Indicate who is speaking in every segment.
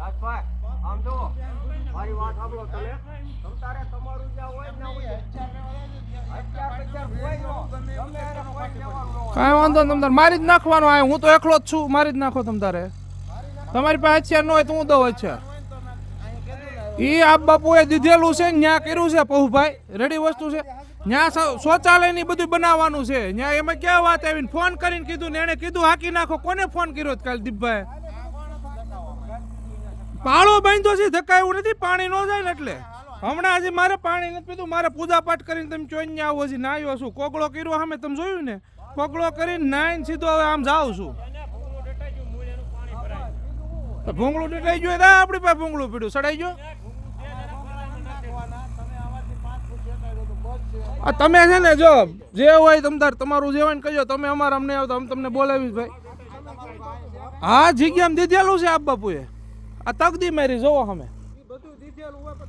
Speaker 1: રાજભાઈ તમે. તમ તારે ને કોઈ નો ન
Speaker 2: વાંધો નહીં, તમતારે મારી જ નાખવાનો આ. હું તો એકલો જ છું, મારી જ નાખો તમતારે. તમારી પાસે હથિયાર ન હોય તો હું દઉં હથિયાર એ આપ બાપુએ દીધેલું છે, ન્યા કર્યું છે, પહુભાઈ. રેડી વસ્તુ છે. ન્યા શૌચાલય શૌચાલયની બધું બનાવવાનું છે. ન્યા એમાં ક્યાં વાત આવીને ફોન કરીને કીધું ને એને કીધું, હાકી નાખો. કોને ફોન કર્યો કાલ દીપભાઈ પાળો બાંધ્યો છે, ધક્કા એવું નથી, પાણી ન જાય ને એટલે. હમણાં હજી મારે પાણી નથી પીધું, મારે પૂજા પાઠ કરીને તમે ચોઈને આવો હજી, નાયો છું. કોગળો કર્યો સામે, તમે જોયું ને? કોગળો કરીને નાઈને સીધો હવે આમ જાઉં છું. ભૂંગળું ડટાઈ ગયું તો આપણી પાસે ભૂંગળું પીડ્યું. સડાઈ ગયો? આ તમે છે ને, જો, જે હોય તમદાર તમારું જે હોય ને કહેજો તમે અમારા અમને આવતા, અમે તમને બોલાવીશ ભાઈ. હા, જગ્યામાં દીધેલું છે આપ બાપુએ. આ તકદી મારી જોવો અમે
Speaker 1: તમ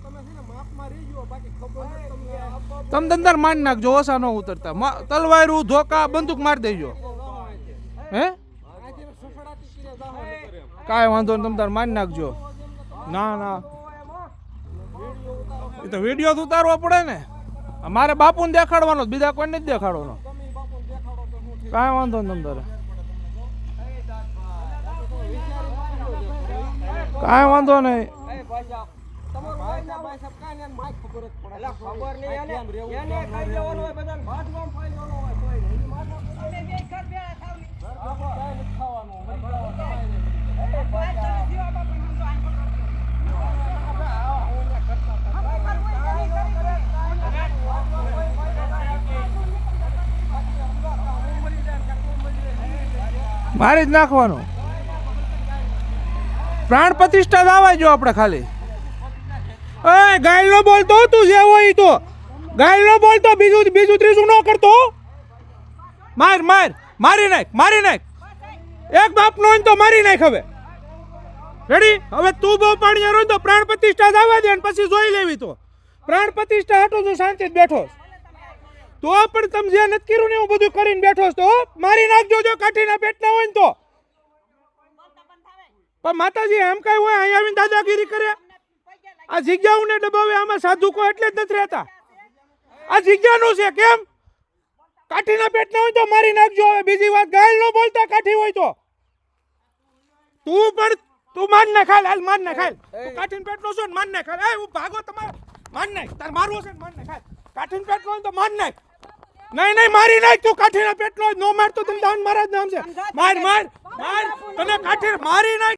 Speaker 1: તમે
Speaker 2: તમે દંદાર મારી નાખજો ઓછા ન ઉતરતા. તલવારું ધોકા બંદૂક મારી દેજો. હે. કાંઈ વાંધો નહીં તમતાર મારી નાખજો. ના ના. એ તો વીડિયો તો ઉતારવો પડે ને. મારે બાપુને દેખાડવાનો બીજા કોઈને જ દેખાડવાનો.
Speaker 1: તમે.
Speaker 2: કાંઈ વાંધો નહીં તમતારે કાંઈ વાંધો નહીં
Speaker 1: એ ભાઈસાબ, તમારું હોય ને ભાઈસાબ કાંઈ ને માય ખબર જ પડે. ખબર નહીં એને એને ખાઈ લેવાનું હોય બધાને ભાતમાં ખાઈ લેવાનું હોય તોય નહીં. એની માથા પર ઘર પર કાંઈ વાંધો નહીં.
Speaker 2: મારી જ નાખવાનું પ્રાણ પ્રતિષ્ઠા લાવવા જો આપણે ખાલી. એ ગાય નો બોલતો તું જે હોય તો. ગાય નો બોલતો બીજું બીજું ત્રીજું ન કરતો માર માર, મારી નાખ મારી નાખ. એક બાપ નો તો મારી નાખ હવે. રેડી હવે તું બહુ પાણી રહ્યો તો પ્રાણ પ્રતિષ્ઠા લાવવા દે અને પછી જોઈ લેવી તો. પ્રાણ પ્રતિષ્ઠા હટો તો શાંતિ જ બેઠો. તો પણ તમે જે નથી કર્યું ને એવું બધું કરીને બેઠો તો, મારી નાખજો જો કાઠીના પેટના હોય ને તો. પણ માતાજી એમ કઈ હોય અહીંયા આવીને દાદાગીરી કરે? આ જગ્યાઓને દબાવે આમાં સાધુકો એટલે જ નથી રહેતા. આ જગ્યાનું છે કેમ? કાઠીના પેટના હોય તો મારી નાખજો હવે. બીજી વાત ગાયલ નો બોલતા કાઠી હોય તો. તું પણ તું માન ને ખાલ હાલ માન ના ખાલ તું કાઠીન પેટનો છો ને માન ના ખાલ એ હું ભાગો તમારે. માન નાખ. તાર મારવો છે ને માન ને ખાલ કાઠીન પેટ નો તો માન નાખ. નહીં નહીં મારી નાખ તું કાઠીના પેટ નો નો મારતો તને દાન મહારાજ નામ છે. માર માર માર. તને કાઠી મારી નાખ.